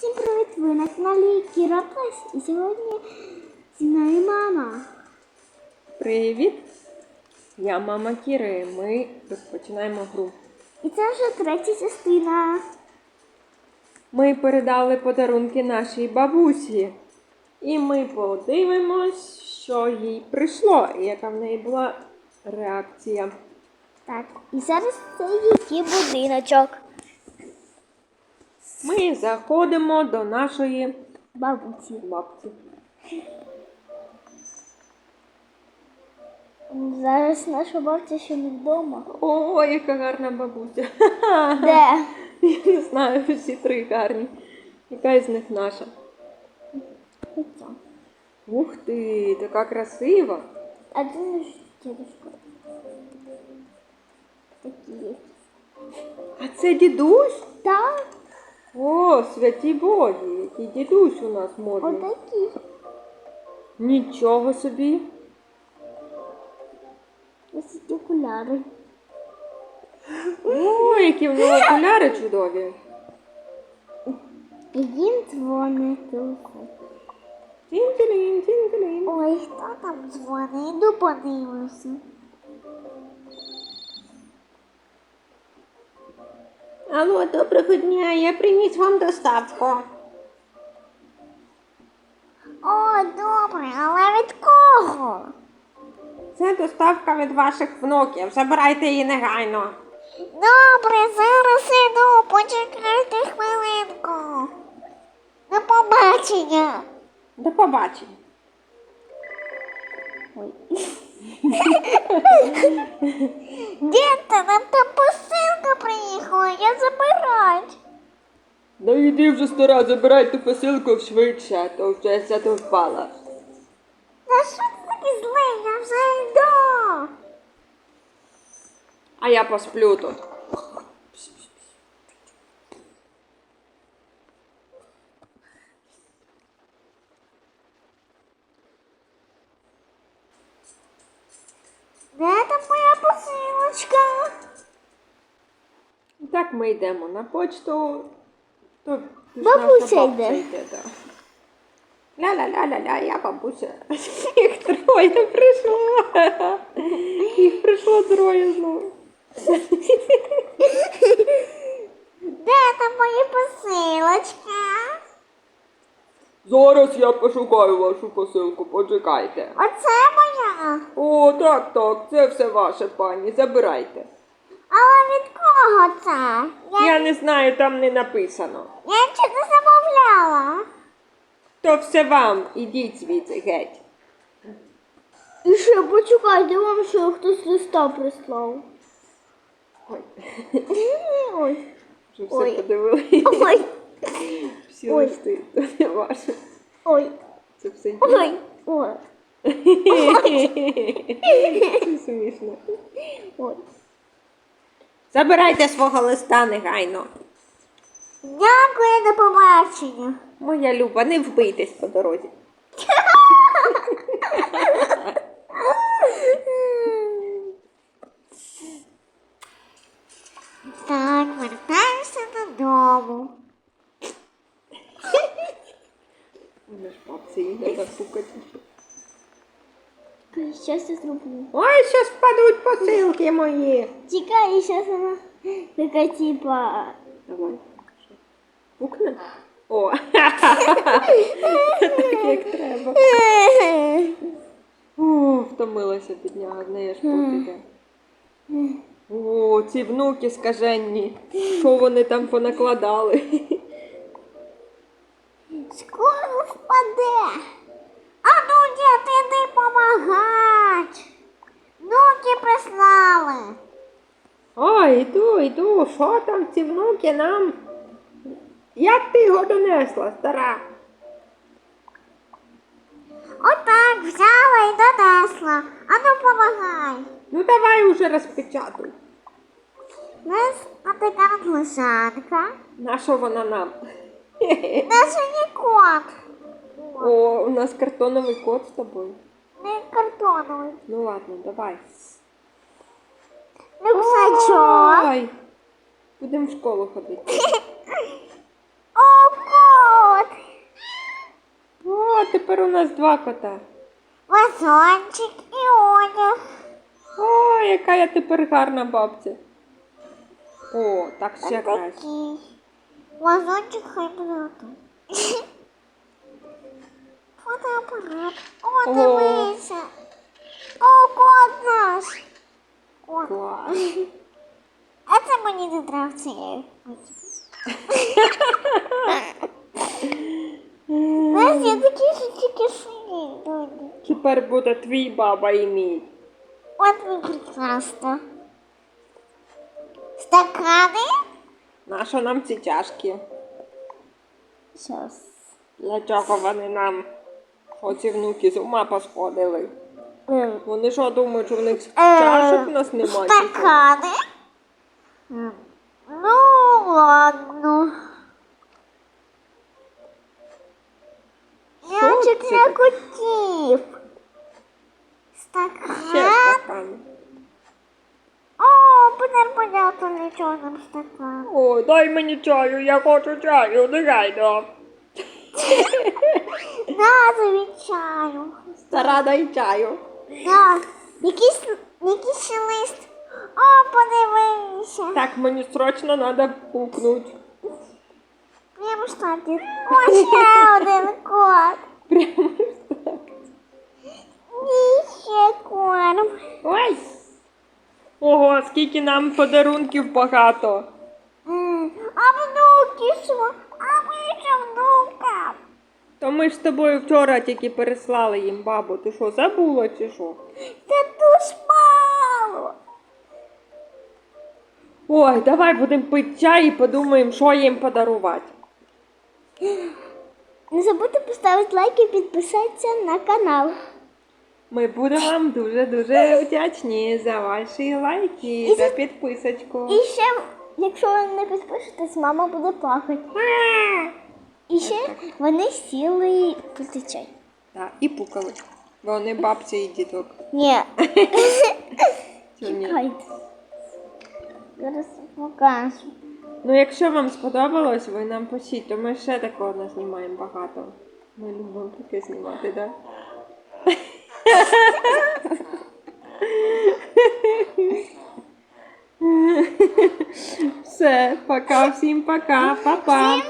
Всім привіт! Ви на каналі Кіра Плес. І сьогодні зі мною мама. Привіт! Я мама Кіри. Ми розпочинаємо гру. І це вже третя частина. Ми передали подарунки нашій бабусі. І ми подивимось, що їй прийшло, і яка в неї була реакція. Так, і зараз це її будиночок. Ми заходимо до нашої Бабусі. бабці. Зараз наша бабця ще не вдома. О, яка гарна бабуся. Де? Я не знаю, всі три гарні. Яка із них наша? Оця. Ух ти, така красива. А це наш дідушка. Такі є. А це дідусь? Так, О, святі боги, який дідусь у нас модний. отакі. Нічого собі. Ось ці окуляри. О, які в нього окуляри чудові. І він дзвонить. Тінтелін, тінтелін. Ой, хто там дзвонить? Іду подивлюся. Алло, доброго дня, я приніс вам доставку. О, добре, але від кого? Це доставка від ваших внуків. Забирайте її негайно. Добре, зараз іду, почекайте хвилинку. До побачення. До побачення. Ой. Діти, нам там я забирать. Да йди вже стара, забирайте посилку швидше, а то вже задовбала. Та що ти такий злий, я вже йду. А я посплю тут. Де там моя посилочка? І Так ми йдемо на почту. То Бабуся йде. да. Ля-ля-ля-ля-ля, я бабуся. Їх троє прийшло. Їх прийшло троє знову. Де там мої посилочка? Зараз я пошукаю вашу посилку, почекайте. Оце моя. О, так, так, це все ваше, пані, забирайте. Це? Я, Я не знаю, там не написано. я нічого не замовляла. То все вам, ідіть звідси геть. І ще почекайте, вам що хтось листа прислав. Ой, Ой. вже все Ой. подивилися. Ой. Всі Ой. листи, то не ваше. Ой. Це все Ой. Ой. Це смішно. Ой. Забирайте свого листа негайно. Дякую, до побачення. Моя Люба, не вбийтесь по дорозі. Так, вертаємося додому. Вони ж бабці їй треба кукати. Щас я зроблю. Ой, щас впадуть посилки мої. Чекай, і щас вона така типа. Давай. Пукне? О, так як треба. О, втомилася бідняга, в неї ж пот іде. О, ці внуки скаженні. Що вони там понакладали? Скоро впаде. А ну, дід, іди помагать. Внуки прислали. Ой, йду, йду, що там ці внуки нам? Як ти його донесла, стара? Отак взяла і донесла. А ну помагай. Ну давай уже розпечатуй. Нас така лежанка. На що вона нам? Наш не кот. О, у нас картоновий кот з тобою. Не картоновий. Ну ладно, давай. Рюкзачок. Ой, будемо в школу ходити. О, кот. тепер у нас два кота. Вазончик і одяг. О, яка я тепер гарна бабця. О, так ще краще. Вазончик хай буде тут. Фотоапарат. О, О. дивися. О, кот наш. Клас. А це мені не треба цієї. Знаєш, я такі що тільки шиї. Тепер буде твій баба і мій. От ви прекрасно. Стакани? Нащо нам ці чашки? Щас. Для чого вони нам? Що внуки з ума посходили? Е, Вони що думають, що в них Е, чашок у нас немає? чи що? Стакани? Ну, ладно. Мячик для котів. Стакан. О, буде понятно, чого нам стакан. О, дай мені чаю, я хочу чаю, негайно. На, тобі чаю. Стара дай чаю. На, якийсь, якийсь Так, мені срочно треба пукнуть. Прямо штаті. О, ще один кот. Прямо так. І ще корм. Ой. Ого, скільки нам подарунків багато. М, А внуки що? А ми що внукам? То ми ж з тобою вчора тільки переслали їм бабу. Ти що, забула чи що? Це Ой, давай будемо пити чай і подумаємо, що їм подарувати. Не забудьте поставити лайк і підписатися на канал. Ми будемо вам дуже-дуже вдячні за ваші лайки І за- підписочку. І ще, якщо ви не підпишетесь, мама буде плакати. І ще вони сіли пити чай. Так, і пукали. Бо вони бабці і діток. Ні. Чекайте. Зараз покажу. Ну, якщо вам сподобалось, ви нам пишіть, то ми ще такого назнімаємо багато. Ми любимо таке знімати, так? Да? Все, пока, всім пока, па-па.